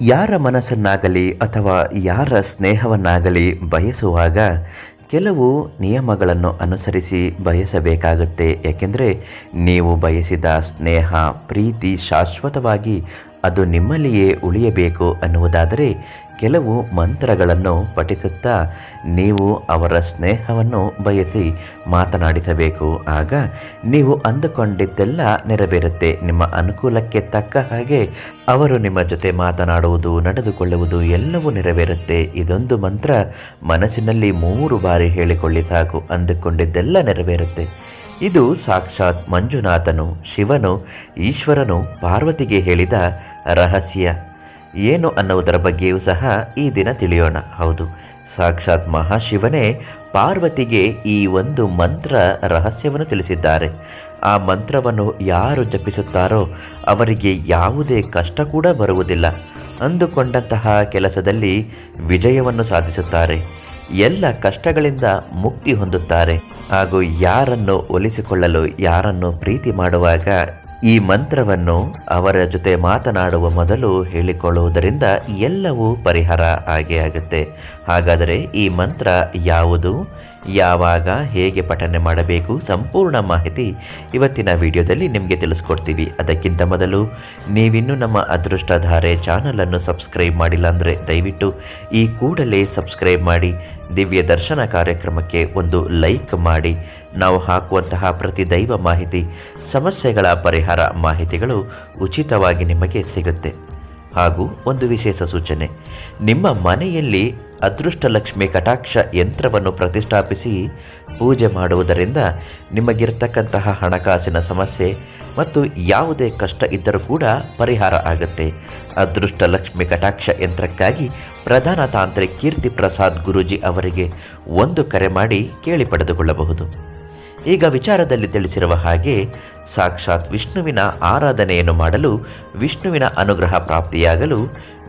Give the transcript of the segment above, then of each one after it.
ಯಾರ ಮನಸ್ಸನ್ನಾಗಲಿ ಅಥವಾ ಯಾರ ಸ್ನೇಹವನ್ನಾಗಲಿ ಬಯಸುವಾಗ ಕೆಲವು ನಿಯಮಗಳನ್ನು ಅನುಸರಿಸಿ ಬಯಸಬೇಕಾಗುತ್ತೆ. ಏಕೆಂದರೆ ನೀವು ಬಯಸಿದ ಸ್ನೇಹ, ಪ್ರೀತಿ ಶಾಶ್ವತವಾಗಿ ಅದು ನಿಮ್ಮಲ್ಲಿಯೇ ಉಳಿಯಬೇಕು ಅನ್ನುವುದಾದರೆ ಕೆಲವು ಮಂತ್ರಗಳನ್ನು ಪಠಿಸುತ್ತಾ ನೀವು ಅವರ ಸ್ನೇಹವನ್ನು ಬಯಸಿ ಮಾತನಾಡಿಸಬೇಕು. ಆಗ ನೀವು ಅಂದುಕೊಂಡಿದ್ದೆಲ್ಲ ನೆರವೇರುತ್ತೆ. ನಿಮ್ಮ ಅನುಕೂಲಕ್ಕೆ ತಕ್ಕ ಹಾಗೆ ಅವರು ನಿಮ್ಮ ಜೊತೆ ಮಾತನಾಡುವುದು, ನಡೆದುಕೊಳ್ಳುವುದು ಎಲ್ಲವೂ ನೆರವೇರುತ್ತೆ. ಇದೊಂದು ಮಂತ್ರ ಮನಸ್ಸಿನಲ್ಲಿ ಮೂರು ಬಾರಿ ಹೇಳಿಕೊಳ್ಳಿ ಸಾಕು. ಅಂದುಕೊಂಡಿದ್ದೆಲ್ಲ ನೆರವೇರುತ್ತೆ. ಇದು ಸಾಕ್ಷಾತ್ ಮಂಜುನಾಥನು, ಶಿವನು, ಈಶ್ವರನು, ಪಾರ್ವತಿಗೆ ಹೇಳಿದ ರಹಸ್ಯ. ಏನು ಅನ್ನುವುದರ ಬಗ್ಗೆಯೂ ಸಹ ಈ ದಿನ ತಿಳಿಯೋಣ. ಹೌದು, ಸಾಕ್ಷಾತ್ ಮಹಾಶಿವನೇ ಪಾರ್ವತಿಗೆ ಈ ಒಂದು ಮಂತ್ರ ರಹಸ್ಯವನ್ನು ತಿಳಿಸಿದ್ದಾರೆ. ಆ ಮಂತ್ರವನ್ನು ಯಾರು ಜಪಿಸುತ್ತಾರೋ ಅವರಿಗೆ ಯಾವುದೇ ಕಷ್ಟ ಕೂಡ ಬರುವುದಿಲ್ಲ. ಅಂದುಕೊಂಡಂತಹ ಕೆಲಸದಲ್ಲಿ ವಿಜಯವನ್ನು ಸಾಧಿಸುತ್ತಾರೆ. ಎಲ್ಲ ಕಷ್ಟಗಳಿಂದ ಮುಕ್ತಿ ಹೊಂದುತ್ತಾರೆ. ಹಾಗೂ ಯಾರನ್ನು ಒಲಿಸಿಕೊಳ್ಳಲು, ಯಾರನ್ನು ಪ್ರೀತಿ ಮಾಡುವಾಗ ಈ ಮಂತ್ರವನ್ನು ಅವರ ಜೊತೆ ಮಾತನಾಡುವ ಮೊದಲು ಹೇಳಿಕೊಳ್ಳುವುದರಿಂದ ಎಲ್ಲವೂ ಪರಿಹಾರ ಆಗೇ ಆಗುತ್ತೆ. ಹಾಗಾದರೆ ಈ ಮಂತ್ರ ಯಾವುದು? ಯಾವಾಗ ಹೇಗೆ ಪಠನೆ ಮಾಡಬೇಕು? ಸಂಪೂರ್ಣ ಮಾಹಿತಿ ಇವತ್ತಿನ ವಿಡಿಯೋದಲ್ಲಿ ನಿಮಗೆ ತಿಳಿಸ್ಕೊಡ್ತೀವಿ. ಅದಕ್ಕಿಂತ ಮೊದಲು ನೀವಿನ್ನೂ ನಮ್ಮ ಅದೃಷ್ಟಧಾರೆ ಚಾನಲನ್ನು ಸಬ್ಸ್ಕ್ರೈಬ್ ಮಾಡಿಲ್ಲ ಅಂದರೆ ದಯವಿಟ್ಟು ಈ ಕೂಡಲೇ ಸಬ್ಸ್ಕ್ರೈಬ್ ಮಾಡಿ, ದಿವ್ಯ ದರ್ಶನ ಕಾರ್ಯಕ್ರಮಕ್ಕೆ ಒಂದು ಲೈಕ್ ಮಾಡಿ. ನಾವು ಹಾಕುವಂತಹ ಪ್ರತಿ ದೈವ ಮಾಹಿತಿ, ಸಮಸ್ಯೆಗಳ ಪರಿಹಾರ ಮಾಹಿತಿಗಳು ಉಚಿತವಾಗಿ ನಿಮಗೆ ಸಿಗುತ್ತೆ. ಹಾಗೂ ಒಂದು ವಿಶೇಷ ಸೂಚನೆ. ನಿಮ್ಮ ಮನೆಯಲ್ಲಿ ಅದೃಷ್ಟಲಕ್ಷ್ಮಿ ಕಟಾಕ್ಷ ಯಂತ್ರವನ್ನು ಪ್ರತಿಷ್ಠಾಪಿಸಿ ಪೂಜೆ ಮಾಡುವುದರಿಂದ ನಿಮಗಿರ್ತಕ್ಕಂತಹ ಹಣಕಾಸಿನ ಸಮಸ್ಯೆ ಮತ್ತು ಯಾವುದೇ ಕಷ್ಟ ಇದ್ದರೂ ಕೂಡ ಪರಿಹಾರ ಆಗುತ್ತೆ. ಅದೃಷ್ಟ ಲಕ್ಷ್ಮಿ ಕಟಾಕ್ಷ ಯಂತ್ರಕ್ಕಾಗಿ ಪ್ರಧಾನ ತಾಂತ್ರಿಕ್ ಕೀರ್ತಿ ಪ್ರಸಾದ್ ಗುರೂಜಿ ಅವರಿಗೆ ಒಂದು ಕರೆ ಮಾಡಿ ಕೇಳಿ ಪಡೆದುಕೊಳ್ಳಬಹುದು. ಈಗ ವಿಚಾರದಲ್ಲಿ ತಿಳಿಸಿರುವ ಹಾಗೆ ಸಾಕ್ಷಾತ್ ವಿಷ್ಣುವಿನ ಆರಾಧನೆಯನ್ನು ಮಾಡಲು ವಿಷ್ಣುವಿನ ಅನುಗ್ರಹ ಪ್ರಾಪ್ತಿಯಾಗಲು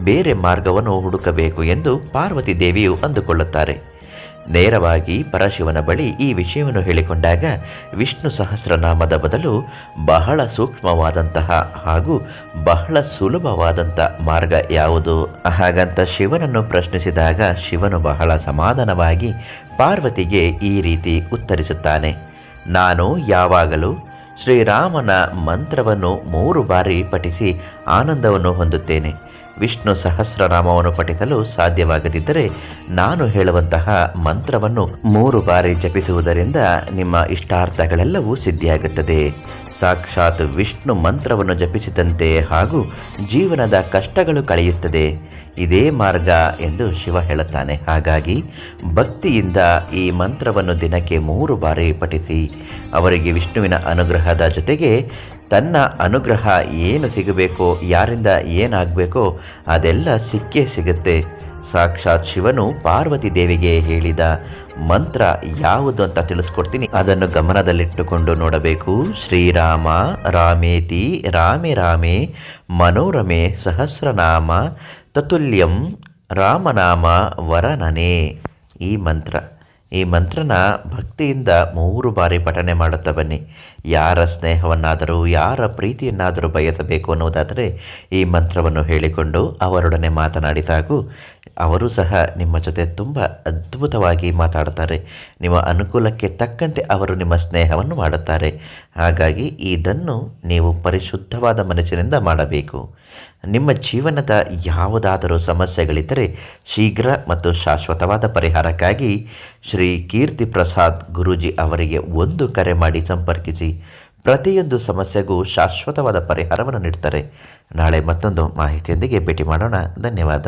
ಬೇರೆ ಮಾರ್ಗವನ್ನು ಹುಡುಕಬೇಕು ಎಂದು ಪಾರ್ವತಿ ದೇವಿಯು ಅಂದುಕೊಳ್ಳುತ್ತಾರೆ. ನೇರವಾಗಿ ಪರಶಿವನ ಬಳಿ ಈ ವಿಷಯವನ್ನು ಹೇಳಿಕೊಂಡಾಗ ವಿಷ್ಣು ಸಹಸ್ರನಾಮದ ಬದಲು ಬಹಳ ಸೂಕ್ಷ್ಮವಾದಂತಹ ಹಾಗೂ ಬಹಳ ಸುಲಭವಾದಂಥ ಮಾರ್ಗ ಯಾವುದು? ಹಾಗಂತ ಶಿವನನ್ನು ಪ್ರಶ್ನಿಸಿದಾಗ ಶಿವನು ಬಹಳ ಸಮಾಧಾನವಾಗಿ ಪಾರ್ವತಿಗೆ ಈ ರೀತಿ ಉತ್ತರಿಸುತ್ತಾನೆ. ನಾನು ಯಾವಾಗಲೂ ಶ್ರೀರಾಮನ ಮಂತ್ರವನ್ನು ಮೂರು ಬಾರಿ ಪಠಿಸಿ ಆನಂದವನ್ನು ಹೊಂದುತ್ತೇನೆ. ವಿಷ್ಣು ಸಹಸ್ರನಾಮವನ್ನು ಪಠಿಸಲು ಸಾಧ್ಯವಾಗದಿದ್ದರೆ ನಾನು ಹೇಳುವಂತಹ ಮಂತ್ರವನ್ನು ಮೂರು ಬಾರಿ ಜಪಿಸುವುದರಿಂದ ನಿಮ್ಮ ಇಷ್ಟಾರ್ಥಗಳೆಲ್ಲವೂ ಸಿದ್ಧಿಯಾಗುತ್ತದೆ. ಸಾಕ್ಷಾತ್ ವಿಷ್ಣು ಮಂತ್ರವನ್ನು ಜಪಿಸಿದಂತೆ ಹಾಗೂ ಜೀವನದ ಕಷ್ಟಗಳು ಕಳೆಯುತ್ತದೆ. ಇದೇ ಮಾರ್ಗ ಎಂದು ಶಿವ ಹೇಳುತ್ತಾನೆ. ಹಾಗಾಗಿ ಭಕ್ತಿಯಿಂದ ಈ ಮಂತ್ರವನ್ನು ದಿನಕ್ಕೆ ಮೂರು ಬಾರಿ ಪಠಿಸಿ, ಅವರಿಗೆ ವಿಷ್ಣುವಿನ ಅನುಗ್ರಹದ ಜೊತೆಗೆ ತನ್ನ ಅನುಗ್ರಹ ಏನು ಸಿಗಬೇಕೋ, ಯಾರಿಂದ ಏನಾಗಬೇಕೋ ಅದೆಲ್ಲ ಸಿಕ್ಕೇ ಸಿಗುತ್ತೆ. ಸಾಕ್ಷಾತ್ ಶಿವನು ಪಾರ್ವತಿ ದೇವಿಗೆ ಹೇಳಿದ ಮಂತ್ರ ಯಾವುದು ಅಂತ ತಿಳಿಸ್ಕೊಡ್ತೀನಿ. ಅದನ್ನು ಗಮನದಲ್ಲಿಟ್ಟುಕೊಂಡು ನೋಡಬೇಕು. ಶ್ರೀರಾಮ, ರಾಮೇತಿ, ರಾಮೆ ರಾಮೆ, ಮನೋರಮೆ ಸಹಸ್ರನಾಮ, ತತುಲ್ಯಂ, ರಾಮನಾಮ, ವರನನೆ. ಈ ಮಂತ್ರ. ಈ ಮಂತ್ರನ ಭಕ್ತಿಯಿಂದ ಮೂರು ಬಾರಿ ಪಠನೆ ಮಾಡುತ್ತಾ ಬನ್ನಿ. ಯಾರ ಸ್ನೇಹವನ್ನಾದರೂ, ಯಾರ ಪ್ರೀತಿಯನ್ನಾದರೂ ಬಯಸಬೇಕು ಅನ್ನುವುದಾದರೆ ಈ ಮಂತ್ರವನ್ನು ಹೇಳಿಕೊಂಡು ಅವರೊಡನೆ ಮಾತನಾಡಿದಾಗೂ ಅವರು ಸಹ ನಿಮ್ಮ ಜೊತೆ ತುಂಬ ಅದ್ಭುತವಾಗಿ ಮಾತಾಡ್ತಾರೆ ನಿಮ್ಮ ಅನುಕೂಲಕ್ಕೆ ತಕ್ಕಂತೆ ಅವರು ನಿಮ್ಮ ಸ್ನೇಹವನ್ನು ಮಾಡುತ್ತಾರೆ. ಹಾಗಾಗಿ ಇದನ್ನು ನೀವು ಪರಿಶುದ್ಧವಾದ ಮನಸ್ಸಿನಿಂದ ಮಾಡಬೇಕು. ನಿಮ್ಮ ಜೀವನದ ಯಾವುದಾದರೂ ಸಮಸ್ಯೆಗಳಿದ್ದರೆ ಶೀಘ್ರ ಮತ್ತು ಶಾಶ್ವತವಾದ ಪರಿಹಾರಕ್ಕಾಗಿ ಶ್ರೀ ಕೀರ್ತಿ ಪ್ರಸಾದ್ ಗುರೂಜಿ ಅವರಿಗೆ ಒಂದು ಕರೆ ಮಾಡಿ ಸಂಪರ್ಕಿಸಿ. ಪ್ರತಿಯೊಂದು ಸಮಸ್ಯೆಗೂ ಶಾಶ್ವತವಾದ ಪರಿಹಾರವನ್ನು ನೀಡ್ತಾರೆ ನಾಳೆ ಮತ್ತೊಂದು ಮಾಹಿತಿಯೊಂದಿಗೆ ಭೇಟಿ ಮಾಡೋಣ. ಧನ್ಯವಾದ.